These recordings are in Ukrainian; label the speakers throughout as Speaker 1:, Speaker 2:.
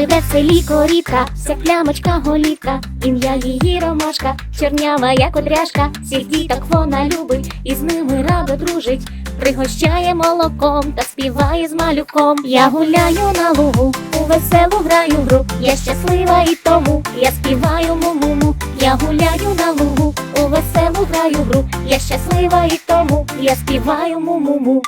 Speaker 1: Живе в селі корітка, вся плямочка голітка, ім'я її ромашка, чорнява, як отряшка, всіх діток вона любить, і з ними радо дружить, пригощає молоком та співає з малюком. Я гуляю на лугу, у веселу граю гру, я щаслива і тому, я співаю му-му-му. Я гуляю на лугу, у веселу граю гру, я щаслива і тому, я співаю му-му-му.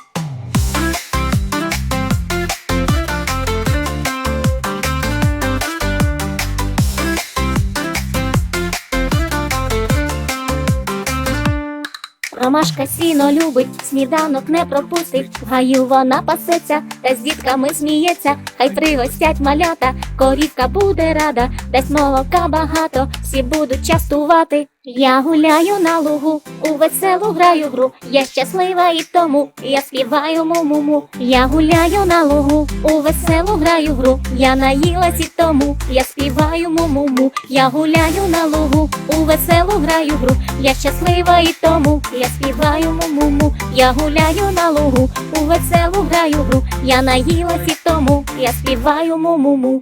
Speaker 1: Ромашка сіно любить, сніданок не пропустить, гаю вона пасеться, та з дітками сміється, хай пригостять малята, корівка буде рада, дасть молока багато, всі будуть частувати. Я гуляю на лугу, у веселу граю гру, я щаслива і тому, я співаю му-му-му. Я гуляю на лугу, у веселу граю гру, я наїлась і тому, я співаю му-му-му. Я гуляю на лугу, у веселу граю гру, я щаслива і тому, я співаю му-му-му. Я гуляю на лугу, у веселу граю гру, я наїлась і тому, я співаю му-му-му.